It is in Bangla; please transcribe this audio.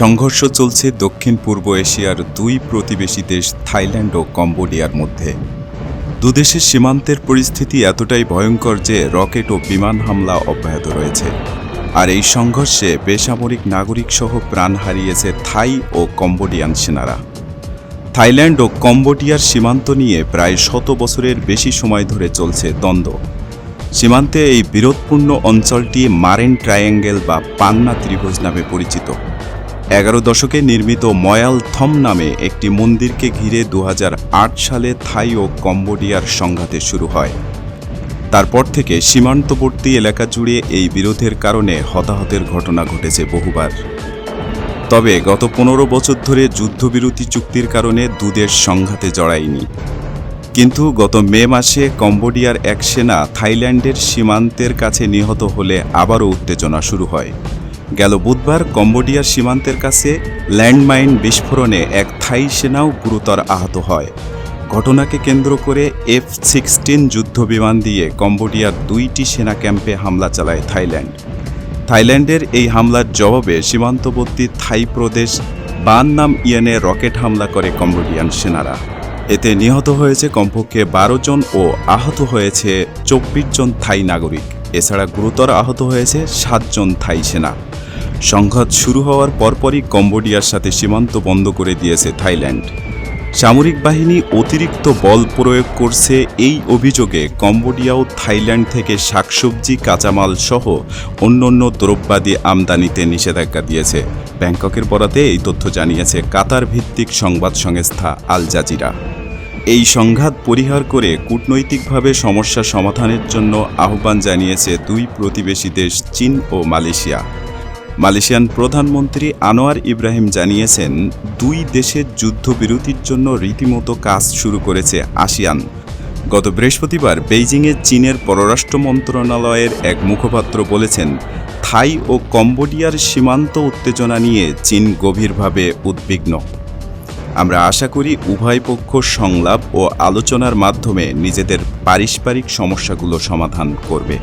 সংঘর্ষ চলছে দক্ষিণ পূর্ব এশিয়ার দুই প্রতিবেশী দেশ থাইল্যান্ড ও কম্বোডিয়ার মধ্যে। দুদেশের সীমান্তের পরিস্থিতি এতটাই ভয়ঙ্কর যে রকেট ও বিমান হামলা অব্যাহত রয়েছে। আর এই সংঘর্ষে বেসামরিক নাগরিক সহ প্রাণ হারিয়েছে থাই ও কম্বোডিয়ান সেনারা। থাইল্যান্ড ও কম্বোডিয়ার সীমান্ত নিয়ে প্রায় শত বছরের বেশি সময় ধরে চলছে দ্বন্দ্ব। সীমান্তে এই বিরোধপূর্ণ অঞ্চলটি মারেন ট্রায়াঙ্গেল বা পান্না ত্রিভুজ নামে পরিচিত। এগারো দশকে নির্মিত ময়াল থম নামে একটি মন্দিরকে ঘিরে দু হাজার আট সালে থাই ও কম্বোডিয়ার সংঘাতে শুরু হয়। তারপর থেকে সীমান্তবর্তী এলাকা জুড়ে এই বিরোধের কারণে হতাহতের ঘটনা ঘটেছে বহুবার। তবে গত পনেরো বছর ধরে যুদ্ধবিরতি চুক্তির কারণে দুদেশ সংঘাতে জড়ায়নি। কিন্তু গত মে মাসে কম্বোডিয়ার এক সেনা থাইল্যান্ডের সীমান্তের কাছে নিহত হলে আবারও উত্তেজনা শুরু হয়। গেল বুধবার কম্বোডিয়ার সীমান্তের কাছে ল্যান্ডমাইন বিস্ফোরণে এক থাই সেনাও গুরুতর আহত হয়। ঘটনাকে কেন্দ্র করে এফ সিক্সটিন যুদ্ধবিমান দিয়ে কম্বোডিয়ার দুইটি সেনা ক্যাম্পে হামলা চালায় থাইল্যান্ড। থাইল্যান্ডের এই হামলার জবাবে সীমান্তবর্তী থাই প্রদেশ বান নাম ইয়েনে রকেট হামলা করে কম্বোডিয়ান সেনারা। এতে নিহত হয়েছে কমপক্ষে বারো জন ও আহত হয়েছে চব্বিশ জন থাই নাগরিক। এছাড়া গুরুতর আহত হয়েছে সাতজন থাই সেনা। সংঘাত শুরু হওয়ার পরপরই কম্বোডিয়ার সাথে সীমান্ত বন্ধ করে দিয়েছে থাইল্যান্ড। সামরিক বাহিনী অতিরিক্ত বল প্রয়োগ করছে এই অভিযোগে কম্বোডিয়া ও থাইল্যান্ড থেকে শাকসবজি, কাঁচামাল সহ অন্যান্য দ্রব্যাদি আমদানিতে নিষেধাজ্ঞা দিয়েছে। ব্যাংককের বরাতে এই তথ্য জানিয়েছে কাতার ভিত্তিক সংবাদ সংস্থা আল জাজিরা। এই সংঘাত পরিহার করে কূটনৈতিকভাবে সমস্যা সমাধানের জন্য আহ্বান জানিয়েছে দুই প্রতিবেশী দেশ, চীন ও মালয়েশিয়া। মালয়েশিয়ান প্রধানমন্ত্রী আনোয়ার ইব্রাহিম জানিয়েছেন, দুই দেশের যুদ্ধবিরতির জন্য রীতিমতো কাজ শুরু করেছে আসিয়ান। গত বৃহস্পতিবার বেইজিংয়ে চীনের পররাষ্ট্র মন্ত্রণালয়ের এক মুখপাত্র বলেছেন, থাই ও কম্বোডিয়ার সীমান্ত উত্তেজনা নিয়ে চীন গভীরভাবে উদ্বিগ্ন। আমরা আশা করি উভয় পক্ষ সংলাপ ও আলোচনার মাধ্যমে নিজেদের পারস্পরিক সমস্যাগুলো সমাধান করবে।